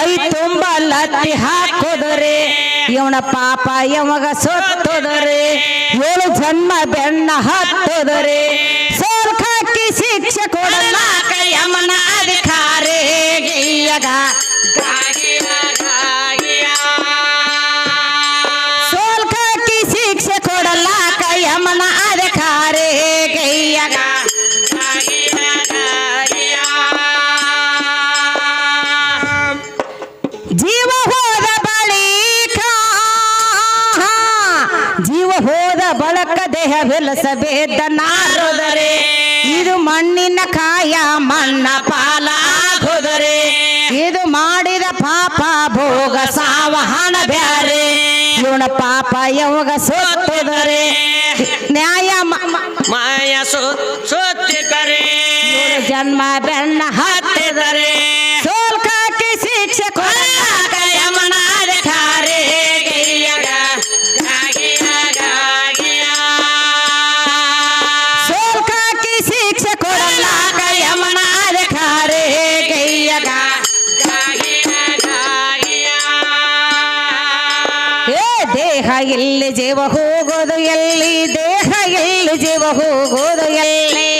ಮೈ ತುಂಬ ಲತ್ತಿ ಹಾಕೋದರೆ, ಇವನ ಪಾಪ ಯಮಗ ಸೊತ್ತೋದರೆ, ಏಳು ಜನ್ಮ ಬೆನ್ನ ಹತ್ತೋದರೆ, ಸೋರ್ಖಾಕಿ ಶಿಕ್ಷೆ ಕೊಡಲಾಕ ಯಮನ ಅಧಿಕಾರಿ ಗೈಯಗ ದೇಹ ಬೆಲಸಬೇದ ನಾರೋದರೆ. ಇದು ಮಣ್ಣಿನ ಕಾಯ ಮಣ್ಣ ಪಾಲ ಆಗೋದರೆ. ಇದು ಮಾಡಿದ ಪಾಪ ಭೋಗ ಸಾವಹನ ಬ್ಯಾರೆ. ಇವನ ಪಾಪ ಯೋಗ ಸೋತೋದರೆ. ನ್ಯಾಯ ಮಾಯ ಸೋತಿದರೆ. ಜನ್ಮ ಬೆನ್ನ ಹತ್ತಿದರೆ ಎಲ್ಲಿ ಜೀವ ಹೋಗೋದು ಎಲ್ಲಿ ದೇಹ ಎಲ್ಲಿ ಜೀವ ಹೋಗೋದು ಎಲ್ಲಿ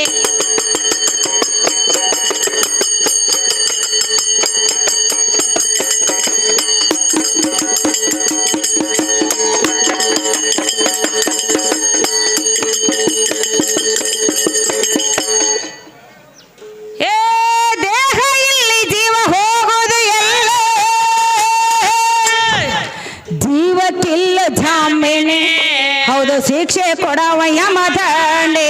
ಏ ಶಿಕ್ಷೆ ಕೊಡವ ಯಮದಂಡೆ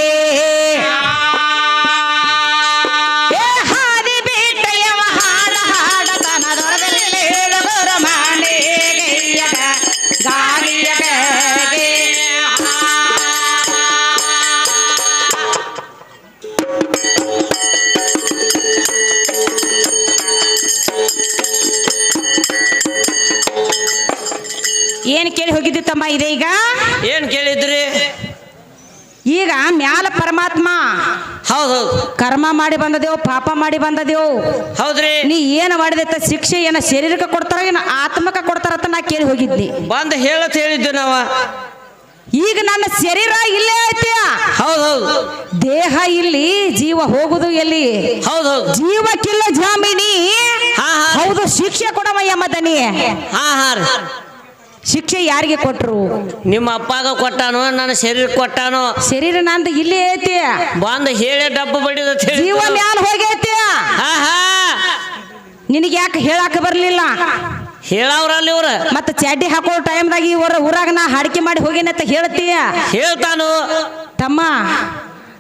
ಏನ್ ಕೇಳಿ ಹೋಗಿದ್ದು ತಮ್ಮ ಇದೆ ಈಗ? ಏನ್ ಕೇಳಿದ್ರಿ? ಈಗ ಮ್ಯಾಲ ಪರಮಾತ್ಮ. ಹೌದು ಕರ್ಮ ಮಾಡಿ ಬಂದದೇವು ಪಾಪ ಮಾಡಿ ಬಂದದೇವು. ಹೌದ್ರಿ. ನೀ ಏನು ಮಾಡಿದೈತ ಶಿಕ್ಷೆ ಏನ ಶರೀರಕ್ಕೆ ಕೊಡ್ತಾರ ಏನ ಆತ್ಮಕ ಕೊಡ್ತಾರತ್ತ ನಾ ಕೇಳಿ ಹೋಗಿದ್ದೆ. ಬಂದ್ ಹೇಳತ್ ಹೇಳಿದ್ದು ನಾವ. ಈಗ ನನ್ನ ಶರೀರ ಇಲ್ಲೇ ಐತಿ. ಹೌದೌದು ದೇಹ ಇಲ್ಲಿ ಜೀವ ಹೋಗುದು ಎಲ್ಲಿ? ಹೌದೌದು ಜೀವಕ್ಕಿಲ್ಲ ಜಾಮೀನಿ. ಹಾ ಹಾ. ಹೌದು ಶಿಕ್ಷೆ ಕೊಡವಯ್ಯ ಮದನಿ ಹಾ ಹಾ ರೀ. ಶಿಕ್ಷೆ ಯಾರಿಗೆ ಕೊಟ್ಟರು ನಿಮ್ಮ ಅಪ್ಪಾಗ ಕೊಟ್ಟಾನೋ ನನ್ನ ಶರೀರ ಕೊಟ್ಟಾನೋ? ಶರೀರ ನಂದು ಇಲ್ಲಿ ಐತಿ. ಬಂದ ಹೇಳಿ ಡಬ್ಬ ಬಡಿದ ಜೀವ ಮ್ಯಾಲ ಹೋಗೈತಿ. ನಿನಗೆ ಯಾಕೆ ಹೇಳಾಕ ಬರ್ಲಿಲ್ಲ? ಹೇಳವ್ರಲ್ಲಿ ಇವ್ರ. ಮತ್ತೆ ಚಡ್ಡಿ ಹಾಕೋ ಟೈಮ್ದಾಗ ಊರ ಊರಾಗ ನಾ ಹಾಡಿಕೆ ಮಾಡಿ ಹೋಗಿನಂತ ಹೇಳ್ತೀಯ? ಹೇಳ್ತಾನು. ತಮ್ಮ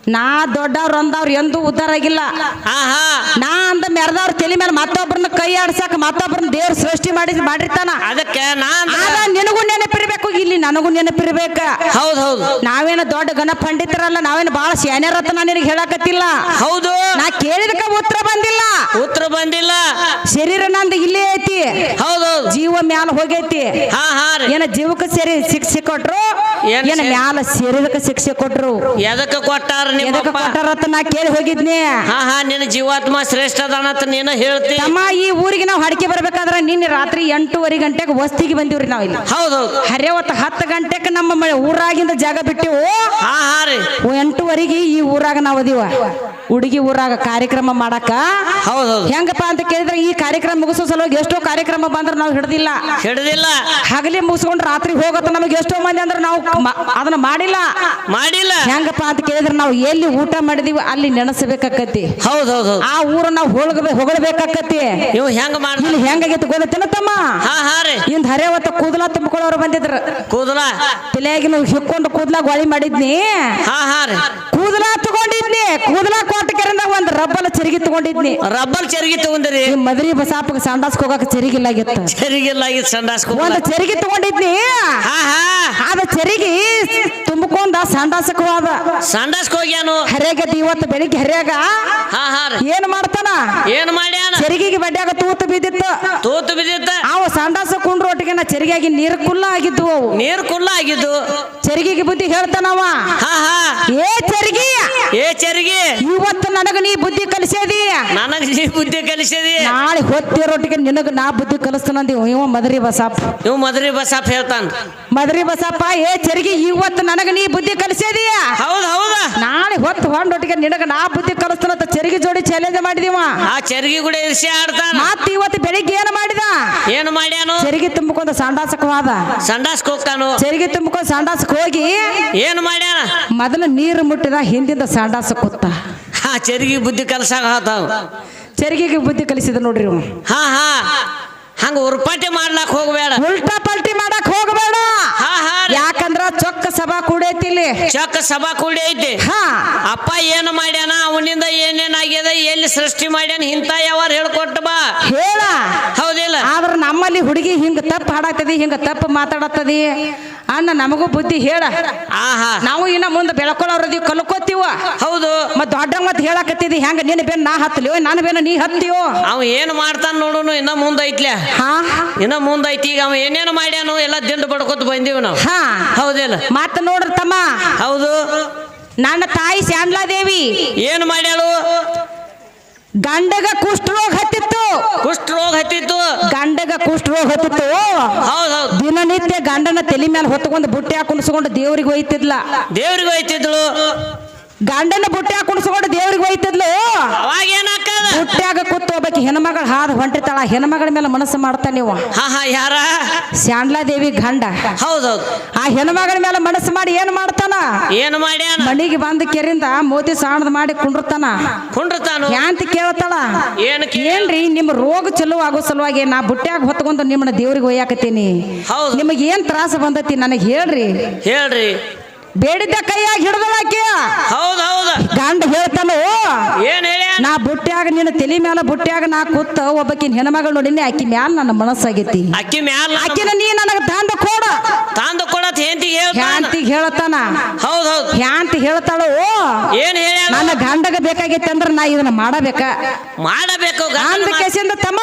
ನಾ ದೊಡ್ಡವ್ರು ಅಂದವ್ರು ಎಂದೂ ಉದ್ದಾರ ಆಗಿಲ್ಲ. ಹಾ ಹಾ ನಾ ಅಂದ ಮೆರೆದವ್ರ ತಲೆ ಮೇಲೆ ಮತ್ತೊಬ್ಬರನ್ನ ಕೈ ಆಡ್ಸಕ್ ಮತ್ತೊಬ್ಬರನ್ನ ದೇವ್ರ ಸೃಷ್ಟಿ ಮಾಡಿ ಮಾಡಿರ್ತಾನ. ಅದಕ್ಕೆ ನಾನ್ ಆಗ ನಿನಗೂ ನೆನಪಿರ್ಬೇಕು ಇಲ್ಲಿ ನನಗೂ ನೆನಪಿರ್ಬೇಕ. ಹೌದ್ ಹೌದು. ನಾವೇನು ದೊಡ್ಡ ಗಣ ಪಂಡಿತರಲ್ಲ ನಾವೇನು ಬಹಳ ಶಾನ್ಯರತ್ತ ನಾನು ನಿನಗೆ ಹೇಳಕತ್ತಿಲ್ಲ. ಹೌದು. ನಾ ಕೇಳಿದಕ್ಕ ಉತ್ತರ ಬಂದಿಲ್ಲ. ಉತ್ತರ ಬಂದಿಲ್ಲ. ಶರೀರ ನಂದು ಇಲ್ಲೇ ಐತಿ. ಹೌದು ಜೀವ ಮ್ಯಾಲ ಹೋಗೈತಿ. ಹಾ ಹಾ ಏನ ಜೀವಕ್ಕೆ ಸೇರಿ ಶಿಕ್ಷೆ ಕೊಟ್ರು ಏನ್ ಮ್ಯಾಲ ಸೇರಿದಕ್ಕ ಶಿಕ್ಷೆ ಕೊಟ್ರು? ಎದಕ್ಕೆ ಕೊಟ್ಟಾರ ನಿಮ್ಮ ಎದಕ್ಕೆ ಅಪ್ಪ? ಕೊಟ್ಟಾರತ್ತ ನಾ ಕೇಳಿ ಹೋಗಿದ್ನಿ. ಹಾ ಹಾ ನಿನ್ನ ಜೀವಾತ್ಮ ಶ್ರೇಷ್ಠ ಅದಾನಂತ ನೀನು ಹೇಳ್ತಿ. ತಮ್ಮ ಈ ಊರಿಗೆ ನಾವು ಹಡಿಕೆ ಬರ್ಬೇಕಾದ್ರ ನಿನ್ನೆ ರಾತ್ರಿ ಎಂಟೂವರೆ ಗಂಟೆಗೆ ವಸ್ತಿಗೆ ಬಂದಿವ್ರಿ ನಾವು ಇಲ್ಲಿ. ಹೌದೌದು ಒತ್ತ ಹತ್ತು ಗಂಟೆಗೆ ನಮ್ಮ ಮ- ಊರಾಗಿಂದ ಜಾಗ ಬಿಟ್ಟಿವು? ಹಾ ಹಾ ರೀ. ಎಂಟೂವರೆಗೆ ಈ ಊರಾಗ ನಾವು ಅದೀವ. ಹುಡುಗಿ ಊರಾಗ ಕಾರ್ಯಕ್ರಮ ಮಾಡಕ? ಹೌದೌದು ಹೆಂಗಪ್ಪ ಅಂತ ಕೇಳಿದ್ರೆ ಈ ಕಾರ್ಯಕ್ರಮ ಮುಗಿಸೋ ಸಲುವಾಗಿ ಎಷ್ಟೋ ಕಾರ್ಯಕ್ರಮ ಬಂದ್ರೆ ನಾವು ಹಿಡ್ದಿಲ್ಲ. ಹಿಡ್ದಿಲ್ಲ. ಹಗಲಿ ಮುಗಿಸ್ಕೊಂಡು ರಾತ್ರಿ ಹೋಗತ್ತ ನಮಗೆ ಎಷ್ಟೋ ಮಂದಿ ಅಂದ್ರೆ ನಾವು ಮ- ಅದನ್ನ ಮಾಡಿಲ್ಲ. ಮಾಡಿಲ್ಲ. ಹೆಂಗಪ್ಪ ಅಂತ ಕೇಳಿದ್ರೆ ನಾವು ಎಲ್ಲಿ ಊಟ ಮಾಡಿದೀವಿ ಅಲ್ಲಿ ನೆನೆಸ್ಬೇಕಾಕತಿ ಹೌದೌದು ಆ ಊರು ನಾವು ಹೋಳ್ಗಬೇ ಹೊಗಳಬೇಕಾಕತಿ ನೀವು ಹೆಂಗ ಮಾಡ ಇಲ್ಲಿ ಹೆಂಗಾಗೈತಿ ಗೊತ್ತೇನ ತಮ್ಮ ಹಾ ಹಾ ರೀ. ಇಂದ ಹರಿಯವತ್ತ ಕೂದಲ ತುಂಬಿಕೊಳ್ಳೋರು ಬಂದಿದ್ರ. ಕೂದಲ? ತಲೆಯಾಗಿ ನಾವು ಹಿಕ್ಕೊಂಡು ಕೂದಲ ಗೋಳಿ ಮಾಡಿದ್ನಿ. ಹಾ ಹಾ ರೀ. ಕೂದಲ ತಗೊಂಡಿದ್ನಿ. ಕೂದಲ ಕೊಟ್ಟ ಕೆರೆಂದಾಗ ಒಂದ್ ರಬ್ಬಲ್ ಚರಿಗೆ ತಗೊಂಡಿದ್ನಿ. ರಬ್ಬಲ್ ಚರಿಗೆ ತಗೊಂಡ್ರಿ? ಈ ಮದ್ರಿ ಬಸಾಪಗ ಸಂಡಾಸ್ಕ ಹೋಗಕ್ ಚರಿಗಿಲ್ಲಾಗಿತ್ತ. ಚರಿಗಿಲ್ಲ ಆಗಿದ್ ಸಂಡಾಸ್ಕ ಒಂದ್ ಚರಿಗೆ ತಗೊಂಡಿದ್ನಿ. ಹಾ ಹಾ. ಅದ ಚರಿಗೆ ತುಂಬಿಕೊಂಡ ಸಂಡಾಸಕ್ ಹೋದ. ಸಂಡಾಸ್ಕ ಹೋಗ್ಯಾನು ಹರೇಗ ಇವತ್ತು ಬೆಳಿಗ್ಗೆ ಹರಿಯಾಗ. ಹಾ ಹಾ ರೀ. ಏನ್ ಮಾಡ್ತಾನ? ಏನ್ ಮಾಡ್ಯಾನ? ಚರಿಗಿಗೆ ಬಡ್ಡಿಯಾಗ ತೂತು ಬಿದ್ದಿತ್ತು. ತೂತು ಬಿದ್ದಿತ್ತ? ಅವ ಸಂಡಾಸ ಕುಂಡ್ರ ಒಟ್ಟಿಗೆ ನಾ ಚರಿಗಾಗಿ ನೀರ್ ಕುಲ್ಲ ಆಗಿದ್ವು ಅವು. ನೀರ್ ಕುಲ್ಲ ಆಗಿದ್ದು? ಚರಿಗಿಗೆ ಬುದ್ಧಿ ಹೇಳ್ತಾನವ. ಹಾ ಹಾ. ಏ ಚರಿಗಿ! ಏ ಚರಿಗಿ? ಇವತ್ತು ನನಗ ನೀ ಬುದ್ಧಿ ಕಲಿಸೇದಿ ನನಗ್ ನೀ ಬುದ್ಧಿ ಕಲಿಸಿದಿ ನಾಳೆ ಹೊತ್ತಿರೋಟಿಗೆ ನಿನಗ ನಾ ಬುದ್ಧಿ ಕಲಿಸ್ತಾನಂದಿ. ಇವ ಮದರಿ ಬಸಪ್ಪ. ಇವ್ ಮದ್ರಿ ಬಸಪ್ಪ ಹೇಳ್ತಾನ. ಮದರಿ ಬಸಪ್ಪ ಏ ಚರಿಗಿ ಇವತ್ತು ನನಗ ನೀ ಬುದ್ಧಿ ಕಲಿಸೇದಿ ಹೌದ್ ಹೌದ. ನಾಳೆ ಹೊತ್ತು ಹೊಂಡೊಟ್ಟಿಗೆ ನಿನಗ ನಾ ಬುದ್ಧಿ ಕಲಿಸ್ತಾನಂತ ಚರಿಗೆ ಜೋಡಿ ಚಾಲೆಂಜ್ ಮಾಡಿದೀವ ಆ ಚರ್ಗಿ ಕೂಡ ಇರ್ಸಿ ಆಡ್ತಾನ. ಮತ್ ಇವತ್ತು ಬೆಳಿಗ್ಗೆ ಏನ್ ಮಾಡಿದ? ಏನ್ ಮಾಡ್ಯಾನು? ಚರಿಗೆ ತುಂಬಿಕೊಂಡ ಸಂಡಾಸಕವಾದ ಹೋದ. ಸಂಡಾಸ್ಕ್ ಹೋಗ್ತಾನು. ಚರಿಗೆ ತುಂಬಿಕೊಂಡು ಸಂಡಾಸಕ್ಕೆ ಹೋಗಿ ಏನ್ ಮಾಡ್ಯಾನ? ಮೊದಲು ನೀರು ಮುಟ್ಟಿದ ಹಿಂದಿಂದ ಸಂಡಾಸ ಕೂತ ಹಾ ಚರ್ಗಿ ಬುದ್ಧಿ ಕಲ್ಸಾಗ ಚೆರಿಗೆಗೆ ಚರಿಗಿಗೆ ಬುದ್ಧಿ ಕಲಿಸಿದ ನೋಡ್ರಿ. ಹಾ ಹಾ. ಹಂಗ ಉರ್ಪಾಟಿ ಮಾಡ್ಲಾಕ್ ಹೋಗ್ಬೇಡ. ಉಲ್ಟಾ ಪಲ್ಟಿ ಮಾಡಕ್ ಹೋಗಬೇಡ. ಹಾ ಹಾ ಯಾಕಂದ್ರ ಚೊಕ್ಕ ಸಭಾ ಕೂಡೈತಿ ಇಲ್ಲಿ. ಚೊಕ್ಕ ಸಭಾ ಕೂಡಿ ಐತಿ ಹಾ. ಅಪ್ಪ ಏನು ಮಾಡ್ಯಾನ? ಅವನಿಂದ ಏನೇನ್ ಆಗ್ಯದ? ಎಲ್ಲಿ ಸೃಷ್ಟಿ ಮಾಡ್ಯಾನ? ಇಂಥ ಯಾವಾರ ಹೇಳ್ಕೊಟ್ಟ ಬಾ. ಹೇಳ. ಹೌದಿಲ್ಲ. ಆದ್ರ ನಮ್ಮಲ್ಲಿ ಹುಡುಗಿ ಹಿಂಗ ತಪ್ಪು ಹಾಡಾಕ್ತದಿ ಹಿಂಗ ತಪ್ಪು ಮಾತಾಡತ್ತದಿ ಅಣ್ಣ ನಮಗೂ ಬುದ್ಧಿ ಹೇಳ. ಆಹಾ. ನಾವು ಇನ್ನ ಮುಂದೆ ಬೆಳ್ಕೊಳ್ಳೋರದೀವಿ ಕಲ್ಕೋತೀವ. ಹೌದು. ಮತ್ ದೊಡ್ಡ ಮತ್ತೆ ಹೇಳಕತ್ತಿದ್ದಿ ಹೆಂಗ ನಿನ್ನ ಬೇನ್ ನಾ ಹತ್ತಲಿಯೋ ನಾನು ಬೆನ್ನ ನೀ ಹತ್ತಿಯೋ? ಅವ ಏನ್ ಮಾಡ್ತಾನ ನೋಡುನು ಇನ್ನ ಮುಂದೈತ್ಲೆ ಹಾ? ಇನ್ನ ಮುಂದೈತಿ ಐತಿ ಈಗ ಅವ ಏನೇನು ಮಾಡ್ಯಾನು ಎಲ್ಲ ದಿಂಡು ಬಡ್ಕೊತ ಬಂದೀವಿ ನಾವು. ಹಾ. ಹೌದಿಲ್ಲ ಮತ್ತ ನೋಡ್ರಿ ತಮ್ಮ ಹೌದು. ನನ್ನ ತಾಯಿ ಶಾಂಡ್ಲಾದೇವಿ ಏನ್ ಮಾಡ್ಯಾಳು? ಗಂಡಗ ಕುಷ್ಠರೋಗ ಹತ್ತಿತ್ತು. ಕುಷ್ಠರೋಗ ಹತ್ತಿತ್ತು. ಗಂಡಗ ಕುಷ್ಠರೋಗ ಹತ್ತಿತ್ತು. ದಿನನಿತ್ಯ ಗಂಡನ ತಲೆ ಮೇಲೆ ಹೊತ್ಕೊಂಡು ಬುಟ್ಟಿ ಹಾಕುಣಿಸ್ಕೊಂಡು ದೇವ್ರಿಗೆ ಒಯ್ತಿದ್ಲ. ದೇವ್ರಿಗೆ ಹೋಯ್ತಿದ್ಳು ಗಂಡನ ಬುಟ್ಟ್ಯಾಗ ಕುಣಿಸ್ಕೊಂಡು ದೇವ್ರಿಗೆ ಒಯ್ತಿದ್ಲು. ಅವಾಗ ಏನಾಕದ ಬುಟ್ಟ್ಯಾಗ ಕೂತು ಹೆಣ್ಮಗಳು ಹಾದು ಹೊಂಟಿರ್ತಾಳ ಹೆಣ್ಮಗಳ ಮೇಲೆ ಮನಸ್ಸು ಮಾಡ್ತಾ ನೀವು. ಹಾ ಹಾ ಯಾರ? ಶಾಂಡ್ಲಾದೇವಿ ಗಂಡ. ಹೌದೌದು. ಆ ಹೆಣ್ಮಗಳ ಮೇಲೆ ಮನಸ್ಸು ಮಾಡಿ ಏನ್ ಮಾಡ್ತಾನ? ಏನು ಮಾಡಿ ಮಣಿಗೆ ಬಂದ ಕೆರಿಂದ ಮೋತಿ ಸಾಣದ ಮಾಡಿ ಕುಂಡಿರ್ತಾನ. ಕುಂಡ್ರತಾನು? ಯಾಂತ ಕೇಳ್ತಾಳ? ಏನು ಏನ್ರಿ ನಿಮ್ಮ ರೋಗ ಚಲೋ ಆಗೋ ಸಲುವಾಗಿ ನಾ ಬುಟ್ಟ್ಯಾಗ ಹೊತ್ಕೊಂಡು ನಿಮ್ಮನ್ನ ದೇವ್ರಿಗೆ ಒಯ್ಯಾಕತ್ತೀನಿ. ಹೌದು. ನಿಮಗೆ ಏನ್ ತ್ರಾಸ ಬಂದತಿ ನನಗೆ ಹೇಳ್ರಿ. ಹೇಳ್ರಿ. ಬೇಡಿದ್ದ ಕೈಯಾಗಿ ಹಿಡ್ದಳಾಕಿ ಹೌದ್ ಹೌದ. ಗಂಡ ಹೇಳ್ತಾನು ಏನ್ ನಾ ಬುಟ್ಟಿಯಾಗ ನಿನ್ನ ತಲೆ ಮ್ಯಾಲ ಬುಟ್ಟಿಯಾಗ ನಾ ಕೂತ ಒಬ್ಬಕಿನ ಹೆಣ್ಮಗಳು ನೋಡಿನಿ ಆಕಿ ಮ್ಯಾಲ ನನ್ನ ಮನಸ್ಸಾಗೈತಿ. ಅಕ್ಕಿ ಮ್ಯಾಲ ಆಕಿನ ನೀ ನನಗ ದಂಡ ಕೊಡ. ತಂದು ಕೊಡತ್ ಹೆಂಡತಿಗೆ ಹೇಳ್ತಾನ ಹ್ಯಾಂತಿಗೆ ಹೇಳ್ತಾನ. ಹೌದ್ ಹೌದ್. ಹ್ಯಾಂತಿ ಹೇಳ್ತಾಳು? ಏನ್ ಹೇಳ್ಯಾನ ನನ್ನ ಗಂಡಗ ಬೇಕಾಗಿತ್ತು ಅಂದ್ರ ನಾ ಇದನ್ನ ಮಾಡಬೇಕ? ಮಾಡಬೇಕು ಗಂಡ ಕೇಸಿಂದ ತಮ್ಮ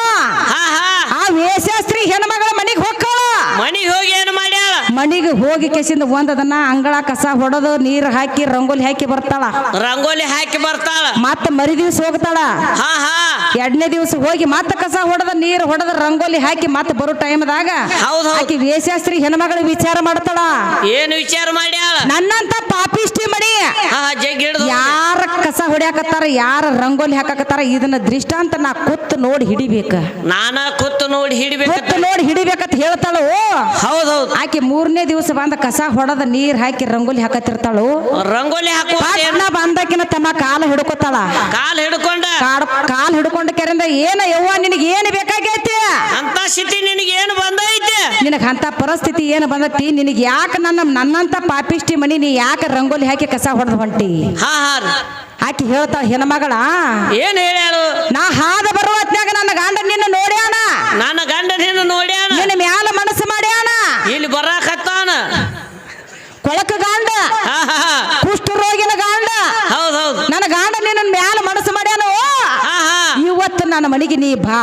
ಹಾ ಹಾ. ಆ ವೇಷಾಸ್ತ್ರಿ ಹೆಣ್ಮಗಳ ಮನಿಗೆ ಹೊಕ್ಕಳ ಮನಿಗ್ ಹೋಗಿ ಏನ್ ಮಾಡ್ಯಾಳ ಮನಿಗೆ ಹೋಗಿ ಕೆಸಿಂದ ಒಂದದನ್ನ ಅಂಗಳ ಕಸ ಹೊಡೆದು ನೀರು ಹಾಕಿ ರಂಗೋಲಿ ಹಾಕಿ ಬರ್ತಾಳ. ರಂಗೋಲಿ ಹಾಕಿ ಬರ್ತಾಳ. ಮತ್ತ ಮರಿ ದಿವಸ ಹೋಗ್ತಾಳ. ಹಾ ಹಾ. ಎರಡನೇ ದಿವಸ ಹೋಗಿ ಮತ್ತೆ ಕಸ ಹೊಡೆದ ನೀರು ಹೊಡೆದ ರಂಗೋಲಿ ಹಾಕಿ ಮತ್ತೆ ಬರೋ ಟೈಮ್ದಾಗ ಹೌದು ಆಕಿ ವೇಷಾಸ್ತ್ರಿ ಹೆಣ್ಮಗಳ ವಿಚಾರ ಮಾಡ್ತಾಳ. ಏನು ವಿಚಾರ ಮಾಡ್ಯಾಳ? ನನ್ನಂತ ಪಾಪಿಷ್ಟಿ ಮಣಿ ಕಸ ಹೊಡ್ಯಾಕತ್ತಾರ ಯಾರ ರಂಗೋಲಿ ಹಾಕಾಕತ್ತಾರ ಇದನ್ನ ದೃಷ್ಟಾಂತ ನಾ ಕುತ್ತು ನೋಡಿ ಹಿಡಿಬೇಕ. ನಾನ ಕೂತು ನೋಡಿ ಹಿಡಿಬೇಕು. ಕುತ್ತು ನೋಡಿ ಹಿಡಿಬೇಕಂತ ಹೇಳ್ತಾಳು? ಹೌದೌದು. ಹೌದ್ ಆಕೆ ಮೂರನೇ ದಿವಸ ಬಂದ ಕಸ ಹೊಡೆದ ನೀರ್ ಹಾಕಿ ರಂಗೋಲಿ ಹಾಕತ್ತಿರ್ತಾಳು? ರಂಗೋಲಿ ಹಾಕುವ ಪಟ್ನ ಬಂದಕಿನ ತಮ್ಮ ಕಾಲ ಹಿಡ್ಕೊತಾಳ. ಕಾಲ್ ಹಿಡ್ಕೊಂಡ. ಕಾಡ್ ಕಾಲ್ ಹಿಡ್ಕೊಂಡ ಕೆರಿಂದ ಏನ ಯವ್ವ ನಿನಗೆ ಏನು ಬೇಕಾಗೈತಿ? ಅಂತ ಸ್ಥಿತಿ ನಿನಗೆ ಏನು ಬಂದೈತಿ? ನಿನಗ ಅಂತ ಪರಿಸ್ಥಿತಿ ಏನು ಬಂದತಿ? ನಿನಗೆ ಯಾಕೆ ನನ್ನ ನನ್ನಂತ ಪಾಪಿಷ್ಟಿ ಮನಿ ನೀ ಯಾಕೆ ರಂಗೋಲಿ ಹಾಕಿ ಕಸ ಹೊಡೆದ ಹೊಂಟಿ? ಹಾ ಹಾ. ಆಕಿ ಹೇಳ್ತಾಳ ಹೆಣ್ಮಗಳ ಏನ್ ಹೇಳ್ಯಾಳು? ನಾ ಹಾದ ಬರುವ ಹೊತ್ನ್ಯಾಗ ನನ್ನ ಗಂಡ ನಿನ್ನ ನೋಡ್ಯಾನ. ನನ್ನ ಗಂಡನೇನು ನೋಡ್ಯಾನ. ನಿನ್ನ ಮ್ಯಾಲ ಮನಸ್ಸು ಮಾಡ್ಯಾನ. ಇಲ್ಲಿ ಬರಾಕತ್ತಾನ. ಕೊಳಕ ಗಾಂಡ. ಕುಷ್ಠರೋಗಿನ ಗಾಂಡ. ಹೌದೌದು ಹೌದ್. ನನ್ನ ಗಾಂಡ ನಿನ್ನ ಮ್ಯಾಲ ಮನಸ್ಸು ಮಾಡ್ಯಾನ ಇವತ್ತು ನನ್ನ ಮನೆಗೆ ನೀ ಬಾ.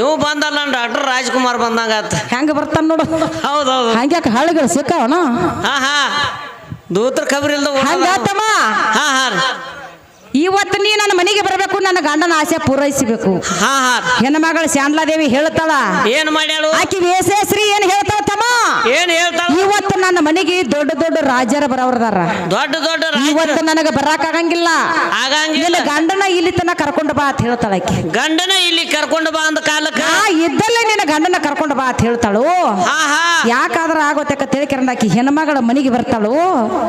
ಇವ್ ಬಂದಲ್ಲ ಡಾಕ್ಟರ್ ರಾಜ್ಕುಮಾರ್ ಬಂದಂಗ ಹೆಂಗ ಬರ್ತಾನ ನೋಡು. ಹೌದೌದು ಹೌದು. ಹಂಗ್ಯಾಕ ಹಳ್ಳಿಗಳು ಸಿಕ್ಕಾವನ ಹಾ ಹಾ. ದೂತ್ರ ಖಬರ್ ಇಲ್ದ ಹಂಗ ತಮ್ಮ ಹಾ ಹಾ. ಇವತ್ತು ನೀ ನನ್ನ ಮನೆಗೆ ಬರಬೇಕು ನನ್ನ ಗಂಡನ ಆಸೆ ಪೂರೈಸಬೇಕು. ಹಾ ಹಾ. ಹೆಣ್ಮಗಳು ಶಾಂಡ್ಲಾದೇವಿ ಹೇಳ್ತಾಳ ಏನ್ ಮಾಡ್ಯಾಳು? ಆಕಿ ವೇಸೇಶ್ರೀ ಏನ್ ಹೇಳ್ತಾಳ? ತಮ್ಮ ಏನ್ ಹೇಳ್ತಾಳ? ಇವತ್ತು ನನ್ನ ಮನೆಗೆ ದೊಡ್ಡ ದೊಡ್ಡ ರಾಜರ ಬರವ್ರದಾರ ದೊಡ್ಡ ದೊಡ್ಡ ಇವತ್ತು ನನಗ ಬರಾಕ್ ಆಗಂಗಿಲ್ಲ ಆಗಂಗಿಲ್ಲ ನಿನ್ನ ಗಂಡನ ಇಲ್ಲಿ ತನ ಕರ್ಕೊಂಡು ಬಾ ಅಂತ ಹೇಳ್ತಾಳ ಆಕಿ. ಗಂಡನ ಇಲ್ಲಿ ಕರ್ಕೊಂಡು ಬಾ ಅಂದ ಕಾಲಕ್ಕ? ಇದ್ದಲ್ಲೇ ನಿನ್ನ ಗಂಡನ ಕರ್ಕೊಂಡು ಬಾ ಅಂತ ಹೇಳ್ತಾಳು. ಯಾಕಾದ್ರ ಆಗೋತಕ್ಕ ತಿಳ್ಕಿರಂದ ಆಕಿ. ಹೆಣ್ಮಗಳ ಮನೆಗೆ ಬರ್ತಾಳು.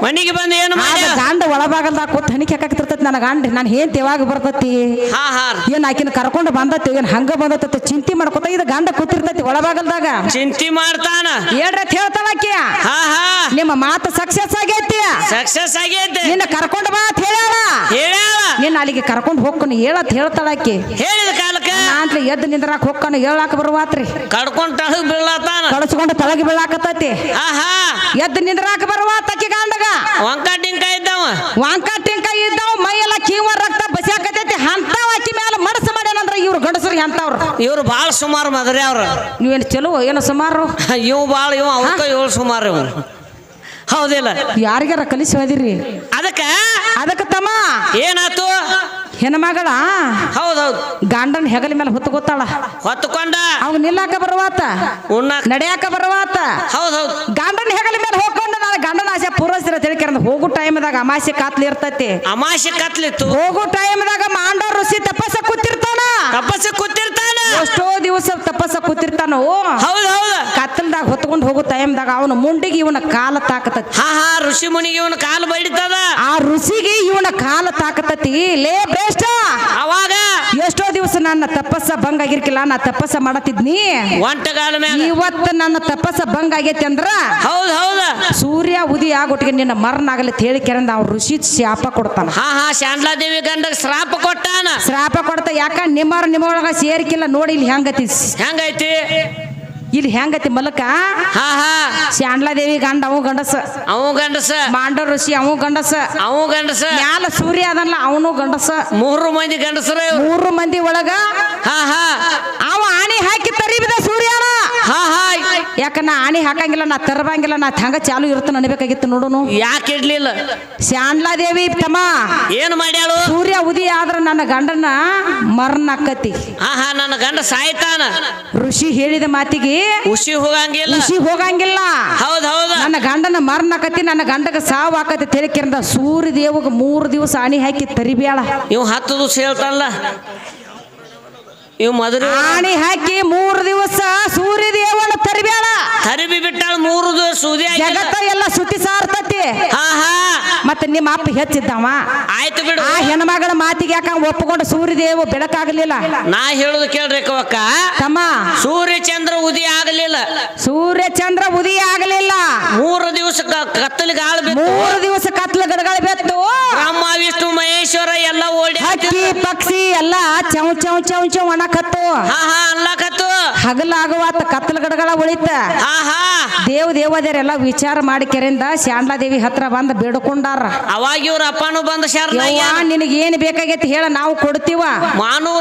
ಮನಿಗೆ ಬಂದು ಏನು ಆಗ ಗಂಡ ಒಳಭಾಗಲ್ದಾಗ ಕೂತ್ ಹಣಿಕೆ ಹಾಕತಿರ್ತೈತಿ ನನ್ನ ಗಂಡ ನಾನು ಏನ್ ಯಾವಾಗ ಬರ್ತೈತಿ? ಹಾ ಹಾ. ಏನ್ ಆಕಿನ ಕರ್ಕೊಂಡು ಬಂದತ್ತೆ ಏನ್ ಹಂಗ ಬಂದತ್ತ ಚಿಂತೆ ಮಾಡ್ಕೊತ ಇದು ಗಂಡ ಕೂತಿರ್ತೈತಿ ಒಳಭಾಗಲ್ದಾಗ. ಚಿಂತಿ ಮಾಡ್ತಾನ ಹೇಳ್ರತ್ ಹೇಳ್ತಾಳ ಆಕಿ ಹಾ ಹಾ. ನಿಮ್ಮ ಮಾತು ಸಕ್ಸಸ್ ಆಗೈತಿ? ಸಕ್ಸಸ್ ಆಗೈತೆ. ನಿನ್ನ ಕರ್ಕೊಂಡು ಬಾ ಅಂತ ಹೇಳ್ಯಾಳ? ಹೇಳ್ಯಾಳ. ನಿನ್ನ ಅಲ್ಲಿಗೆ ಕರ್ಕೊಂಡು ಹೋಗ್ಕೊಂಡು ಹೇಳತ್ ಹೇಳ್ತಾಳ ಆಕಿ. ಹೇಳಿದ ಕಾಲಕ್ಕ? ಅಂತ ಎದ್ದು ನಿಂದ್ರಾಕ್ ಹೋಗ್ಕೊಂಡು ಹೇಳಾಕ ಬರುವಾತ್ರಿ. ಕಡ್ಕೊಂಡು ತಳಗ್ ಬೀಳತಾನ. ಕಳಿಸ್ಕೊಂಡು ತಳಗಿ ಬೀಳಾಕತ್ತೈತಿ. ಆಹಾ ಎದ್ದು ನಿಂದ್ರಾಕ ಬರುವಾತಕ್ಕಿ ಗಂಡಗ. ವಂಕ ಟಿಂಕ ಇದ್ದಾವ. ವಾಂಕ ಟಿಂಕ ಇದ್ದಾವ ಮೈಯೆಲ್ಲ ಕೀವ ರಕ್ತ ಬಸಿಯಾಕತೈತಿ ಅಂತಾವ ಆಕಿ ಮ್ಯಾಲ ಮನಸ್ಸು ಮಾಡ್ಯಾನಂದ್ರ ಇವ್ರು ಗಂಡಸ ಹೆಸರು ಎಂತವ್ರು ಇವ್ರು ಬಾಳ ಸುಮಾರು ಮದ್ರೆ ಅವ್ರ. ನೀವೇನು ಚಲೋ ಏನೋ ಸುಮಾರು? ಇವ್ ಬಾಳ ಇವ್ ಅವ್ಕ ಏಳು ಸುಮಾರು ಇವ್ ಹೌದಿಲ್ಲ. ಯಾರಿಗಾರ ಕಲಿಸಿ ಹೋದಿರಿ? ಅದಕ್ಕ? ಅದಕ್ಕೆ ತಮ್ಮ? ಏನಾತು? ಹೆಣ್ಮಗಳ? ಹೌದೌದು. ಗಂಡನ ಹೆಗಲ ಮೇಲೆ ಹೊತ್ತು ಗೊತ್ತಾಳ? ಹೊತ್ತುಕೊಂಡ? ಅವ್ನು ನಿಲ್ಲಾಕ ಬರುವಾತ? ಉಣ್ಣಾಕ ನಡ್ಯಾಕ ಬರುವಾತ? ಹೌದೌದು. ಗಂಡನ ಹೆಗಲ ಮೇಲೆ ಹೋಗ್ಕೊಂಡು ನಾನು ಗಂಡನ ಆಸೆ ಪೂರೈಸಿರ ತಿಳ್ಕೊಂಡ್ ಹೋಗೋ ಟೈಮ್ದಾಗ ಅಮಾಸೆ ಕಾತ್ಲಿ ಇರ್ತೈತಿ. ಅಮಾಸೆ ಕತ್ಲಿತ್ತು. ಹೋಗು ಟೈಮ್ದಾಗ ಮಾಂಡ ಋಷಿ ತಪಸ್ಸ ಕೂತಿರ್ತಾನ ತಪಸ್ಸ ಕೂತಿರ್ತಾನ. ಎಷ್ಟೋ ದಿವಸ ತಪಸ್ಸ ಕೂತಿರ್ತಾನ. ಹೌದ್ ಹೌದ. ಕತ್ತಲ್ದಾಗ ಹೊತ್ಕೊಂಡು ಹೋಗೋ ಟೈಮ್ದಾಗ ಅವನ ಮುಂಡಿಗೆ ಇವನ ಕಾಲ ತಾಕತತಿ ಹಾ ಹಾ ಋಷಿ ಮುನಿಗೆ ಇವನ ಕಾಲು ಬೈಡಿತದ. ಆ ಋಷಿಗೆ ಇವನ ಕಾಲ ತಾಕತತಿ ಲೇ ಬೇಷ್ಟ ಅವಾಗ ಎಷ್ಟೋ ದಿವಸ ನನ್ನ ತಪಸ್ಸ ಭಂಗ ಆಗಿರ್ಕಿಲ್ಲ ನಾ ತಪಸ್ಸ ಮಾಡತಿದ್ನಿ ಒಂಟಗಾಲ ಇವತ್ತು ನನ್ನ ತಪಸ್ಸ ಭಂಗ ಆಗೈತಿ ಅಂದ್ರ ಹೌದು ಹೌದು. ಸೂರ್ಯ ಉದಿ ಆಗೊಟ್ಟಿಗೆ ನಿನ್ನ ಮರಣ ಆಗಲಿ ಹೇಳಿ ಕೆರಂದ ಅವ್ರ ಋಷಿ ಶಾಪ ಕೊಡ್ತಾನ. ಹಾ ಹಾ ಶಾಂಡ್ಲಾದೇವಿ ಗಂಡಗ್ ಶ್ರಾಪ ಕೊಟ್ಟಾನ. ಶ್ರಾಪ ಕೊಡ್ತಾ ಯಾಕ ನಿಮ್ಮ ನಿಮ್ಮೊಳಗ ಸೇರಿಕಿಲ್ಲ ನೋಡಿ ಇಲ್ಲಿ ಹೆಂಗತಿ. ಹೆಂಗೈತಿ? ಇಲ್ಲಿ ಹೆಂಗತಿ ಮಲಕ? ಹಾ ಹಾ. ಶಾಂಡ್ಲಾದೇವಿ ಗಂಡ ಅವು ಗಂಡಸ. ಅವು ಗಂಡಸ. ಮಾಂಡ ಋಷಿ ಅವು ಗಂಡಸ. ಅವು ಗಂಡಸ. ಮ್ಯಾಲ ಸೂರ್ಯ ಅದಲ್ಲ ಅವನು ಗಂಡಸ. ಮೂರು ಮಂದಿ ಗಂಡಸರು ಮೂರು ಮಂದಿ ಒಳಗ ಹಾ ಹಾ. ಅವ ಆಣಿ ಹಾಕಿ ತರಿಬಿದ ಸೂರ್ಯನ. ಹಾ ಹಾ. ಯಾಕ ನಾ ಆಣಿ ಹಾಕಂಗಿಲ್ಲ ನಾ ತರಬಂಗಿಲ್ಲ ನಾ ಹಂಗ ಚಾಲು ಇರುತ್ತೆ ನನಬೇಕಾಗಿತ್ತು ನೋಡುನು. ಯಾಕೆ ಇಡ್ಲಿಲ್ಲ? ಶಾಂಡ್ಲಾದೇವಿ ತಮ್ಮ. ಏನು ಮಾಡ್ಯಾಳು? ಸೂರ್ಯ ಉದಿ ಆದ್ರ ನನ್ನ ಗಂಡನ ಮರಣ ಆಕತಿ ಹಾ ಹಾ ನನ್ನ ಗಂಡ ಸಾಯ್ತಾನ. ಋಷಿ ಹೇಳಿದ ಮಾತಿಗೆ ಋಷಿ ಹೋಗಂಗಿಲ್ಲ. ಋಷಿ ಹೋಗಂಗಿಲ್ಲ. ಹೌದ್ ಹೌದು. ನನ್ನ ಗಂಡನ ಮರಣ ಆಕತಿ ನನ್ನ ಗಂಡಗ ಸಾವು ಆಕತಿ ತಿಳಿಕಿರಂದ ಸೂರ್ಯ ದೇವಗ ಮೂರು ದಿವಸ ಆಣಿ ಹಾಕಿ ತರಿಬ್ಯಾಳ. ನೀವು ಹತ್ತು ದಿವಸ ಹೇಳ್ತಾನಲ್ಲ ಇವ್ ಮದುವೆ ಆಣಿ ಹಾಕಿ ಮೂರು ದಿವಸ ಸೂರ್ಯ ದೇವನ ತರಿಬೇಡ ಹರಿಬಿ ಬಿಟ್ಟಾಳ ಮೂರು ದಿವಸ ಸೂದಿ. ಜಗತ್ತ ಎಲ್ಲ ಸುತ್ತಿ ಸಾರ್ತತಿ. ಹಾ ಹಾ. ಮತ್ತೆ ನಿಮ್ಮ ಅಪ್ಪ ಹೆಚ್ಚಿದ್ದವ. ಆಯ್ತು ಬಿಡು. ಆ ಹೆಣ್ಮಗಳ ಮಾತಿಗೆ ಯಾಕ ಒಪ್ಪಿಕೊಂಡು ಸೂರ್ಯದೇವ ಬೆಳಕಾಗಲಿಲ್ಲ? ನಾ ಹೇಳುದು ಕೇಳ್ರಿ ತಮ್ಮ. ಸೂರ್ಯ ಚಂದ್ರ ಉದಿ ಆಗಲಿಲ್ಲ. ಸೂರ್ಯ ಚಂದ್ರ ಉದಿ ಆಗಲಿಲ್ಲ. ಮೂರು ದಿವಸ ಕತ್ತಲಿಗೆ ಗಾಳ ಬಿತ್ತು. ಮೂರು ದಿವಸ ಕತ್ಲ ಗಡಗಳ ಬೆತ್ತು. ಬ್ರಹ್ಮ ವಿಷ್ಣು ಮಹೇಶ್ವರ ಎಲ್ಲ ಓಡಿ ಹಕ್ಕಿ ಪಕ್ಷಿ ಎಲ್ಲ ಚೌ ಚೌ ಚೌ ಚೌ ಒಣಕತ್ತು ಹಾ ಅನ್ಲಾಕತ್ತು. ಹಗಲಾಗುವಾತ ಕತ್ತಲ ಗಡಗಳ ಉಳಿತ. ದೇವ್ ದೇವದೇರೆಲ್ಲ ವಿಚಾರ ಮಾಡಿ ಕೆರೆಯಿಂದ ದೇವಿ ಹತ್ರ ಬಂದ ಬೇಡ್ಕೊಂಡಾರ. ಅವಾಗ ಇವ್ರ ಅಪ್ಪನು ಬಂದ ನಿನಗೆ ಏನ್ ಬೇಕಾಗೈತಿ ಹೇಳ ನಾವು ಕೊಡ್ತೀವ.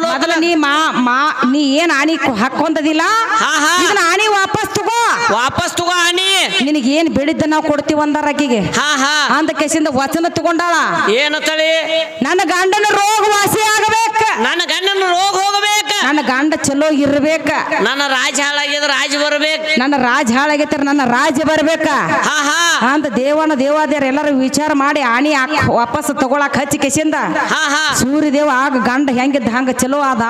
ಮೊದಲ ನೀ ಮಾ ಮಾ ನೀ ಏನ್ ಆನಿ ಕು- ಹಾಕೊಂಡದಿಲ್ಲ ಹಾ, ಹಾ. ಇದನ್ನ ಆಣಿ ವಾಪಸ್ ತಗೋ. ವಾಪಸ್ ತಗೋ ಆನಿ ನಿನಗೆ ಏನ್ ಬೆಳಿದ್ದ ನಾವು ಕೊಡ್ತೀವ ಅಂದಾರ ಆಕಿಗೆ? ಅಂದ ಕೇಸಿಂದ ವಚನ ತಗೊಂಡಾಳ. ಏನು ತಳಿ? ನನ್ನ ಗಂಡನ ರೋಗ ವಾಸಿ ಆಗಬೇಕು ನನ್ನ ಗಂಡನ ರೋಗ ಹೋಗಬೇಕ. ನನ್ನ ಗಂಡ ಚಲೋ ಇರ್ಬೇಕ. ನನ್ನ ರಾಜ ಹಾಳಾಗಿದ್ರೆ ರಾಜ ಬರ್ಬೇಕು. ನನ್ನ ರಾಜ ಹಾಳಾಗೈತರ ನನ್ನ ರಾಜ ಬರ್ಬೇಕ. ಹಾ ಹಾ. ಅಂತ ದೇವನ ದೇವಾದೇವ್ರ ಎಲ್ಲರೂ ವಿಚಾರ ಮಾಡಿ ಆಣಿ ಹಾಕ್ ವಾಪಸ್ ತಗೊಳಕ್ ಹಚ್ಚಿ ಕೆಸಿಂದ. ಹಾ ಹಾ. ಸೂರ್ಯ ದೇವ ಆಗ ಗಂಡ ಹೆಂಗಿದ್ದ ಹಂಗ ಚಲೋ ಅದ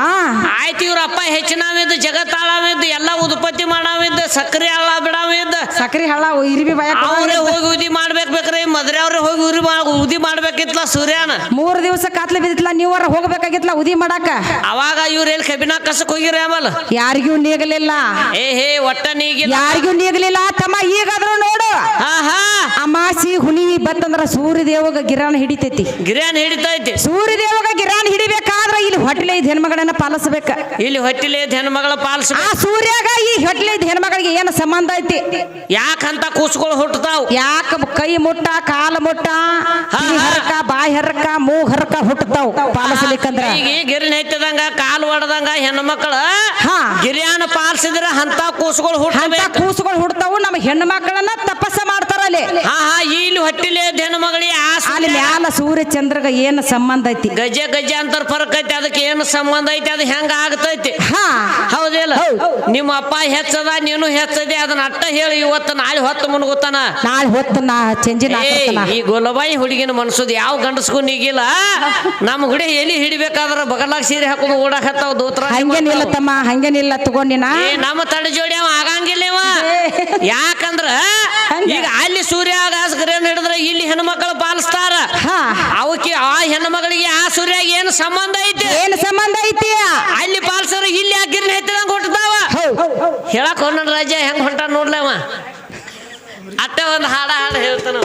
ಆಯ್ತು ಇವ್ರ ಅಪ್ಪ ಹೆಚ್ಚಿನವಿದ್ದು ಜಗತ್ತಾಳವಿದ್ದು ಎಲ್ಲ ಉತ್ಪತ್ತಿ ಮಾಡವಿದ್ದು ಸಕ್ರೆ ಹಳ್ಳ ಬಿಡವಿದ್ದ. ಸಕ್ರಿ ಹಳ್ಳ ಇರಿಬಿ ಬಾಯ ಅವ್ರೇ ಹೋಗಿ ಉದಿ ಮಾಡ್ಬೇಕು ಬೇಕ್ರಿ ಮದ್ರೆ ಅವ್ರೇ ಹೋಗಿ ಉರಿ ಮಾ ಉದಿ ಮಾಡ್ಬೇಕಿತ್ಲ ಸೂರ್ಯನ. ಮೂರು ದಿವಸ ಕಾತ್ಲೆ ಬಿದ್ದಿತ್ಲ ನೀವರ ಹೋಗ್ಬೇಕಾಗಿತ್ಲ ಉದಿ ಮಾಡಾಕ. ಅವಾಗ ಇವ್ರ ಎಲ್ಲಿ ಕಬಿನ ಕಸಕ್ ಹೋಗಿರ ಆಮೇಲೆ ಯಾರಿಗೂ ನೀಗಲಿಲ್ಲ. ಏ ಹೇ ಒಟ್ಟ ನೀಗಿಲ್ಲ. ಯಾರಿಗೂ ನೀಗಲಿಲ್ಲ. ತಮ್ಮ ಈಗಾದ್ರೂ ನೋಡು. ಹಾ ಹಾ. ಅಮಾಸಿ ಹುಣಿವಿ ಬತ್ತಂದ್ರ ಸೂರ್ಯ ದೇವಗ ಗಿರಾಣ ಹಿಡಿತೈತಿ. ಗಿರ್ಯಾನ್ ಹಿಡಿತೈತಿ. ಸೂರ್ಯ ದೇವಗ ಗಿರಾಣ ಹೊಟ್ಟಲೆ ಇದ್ ಹೆಣ್ಮಗಳನ್ನ ಪಾಲಿಸ್ಬೇಕ. ಇಲ್ಲಿ ಹೊಟ್ಟಿಲೆ ಹೆಣ್ಮಗಳ ಪಾಲಿಸ ಆ ಸೂರ್ಯಾಗ ಈ ಹೊಟ್ಟಲೆ ಇದ್ ಹೆಣ್ಮಗಳಿಗೆ ಏನು ಸಂಬಂಧ ಐತಿ? ಯಾಕಂತ ಕೂಸುಗಳು ಹುಟ್ಟತಾವ್? ಯಾಕ ಕೈ ಮುಟ್ಟ ಕಾಲ ಮುಟ್ಟ ಕಿವಿ ಹರಕ ಬಾಯಿ ಹರಕ ಮೂಗ್ ಹರಕ ಹುಟ್ಟತಾವ್ ಪಾಲಿಸ್ಲಿಕ್ಕಂದ್ರ. ಈಗ ಗಿರಿನ ಹೆಚ್ಚದಂಗ ಕಾಲು ಒಡದಂಗ ಹೆಣ್ಮಕ್ಳ ಹಾ. ಗಿರಿಯಾನ ಪಾಲಿಸಿದ್ರ ಅಂತ ಕೂಸುಗಳು ಅಂತ ಹುಟ್ಟಬೇಕು. ಕೂಸುಗಳು ಹುಡ್ತಾವು ನಮ್ಮ ಹೆಣ್ಮಕ್ಳನ್ನ ಮಕ್ಕಳನ್ನ ಹಾ ಹಾ ಇಲ್ಲಿ ಹೊಟ್ಟಿಲೆ ಆ ಅಲ್ಲಿ ಮ್ಯಾಲ. ಸೂರ್ಯ ಚಂದ್ರಗ ಏನು ಸಂಬಂಧ ಐತಿ? ಗಜ ಗಜ ಅಂತರ ಫರಕ್ ಐತಿ ಅದಕ್ಕೆ ಏನು ಸಂಬಂಧ ಐತಿ ಅದು ಹೆಂಗ ಆಗ್ತೈತಿ? ಹಾ. ಹೌದಿಲ್ಲ ಹೌದ್. ನಿಮ್ಮ ಅಪ್ಪ ಹೆಚ್ಚದ ನೀನು ಹೆಚ್ಚದೆ ಅದನ್ನ ಅಟ್ಟ ಹೇಳಿ ಇವತ್ತು ನಾಳೆ ಹೊತ್ತು ಮುನ್ಗುತ್ತಾನ? ನಾಳೆ ಹೊತ್ತು ನಾ ಚಂಜಿನ ಈ ಗೊಲಬಾಯಿ ಹುಡುಗಿನ ಮನ್ಸದ್ ಯಾವ ಗಂಡಸ್ಗೂ ನೀಗಿಲ್ಲ? ನಮ್ಮ ಹುಡಿ ಎಲ್ಲಿ ಹಿಡಿಬೇಕಾದ್ರ ಬಗಲಾಗ ಸೀರೆ ಹಾಕೊಂಡು ಓಡಾಕತ್ತಾವ ದೂತ್ರ ಹಂಗೇನಿಲ್ಲ ತಮ್ಮ ಹಂಗೇನಿಲ್ಲ ತಗೊಂಡಿನ. ನಮ್ಮ ತಡೆ ಜೋಡಿ ಅವ ಆಗಂಗಿಲ್ಲ ಯಾಕಂದ್ರ ಈಗ ಅಲ್ಲಿ ಸೂರ್ಯ ಗರೇನ್ ಹಿಡಿದ್ರೆ ಇಲ್ಲಿ ಹೆಣ್ಮಕ್ಳು ಪಾಲಿಸ್ತಾರ. ಅವಕ್ಕೆ ಆ ಹೆಣ್ಮಗಳಿಗೆ ಆ ಸೂರ್ಯ ಏನು ಸಂಬಂಧ ಐತಿ? ಏನ್ ಸಂಬಂಧ ಐತಿ ಅಲ್ಲಿ ಪಾಲಿಸ್ರ ಇಲ್ಲಿ ಯಾಕಿರ್ನ ಹೆತ್ತಿದಂಗ ಹೊಟ್ಟದಾವ ಹೌದ್. ಹೇಳಕ್ ಹೊನ್ನ ರಾಜ್ಯ ಹೆಂಗ್ ಹೊಂಟ ನೋಡ್ಲವ ಅತ್ತೆ ಒಂದು ಹಾಡ ಹಾಡು ಹೇಳ್ತಾನ.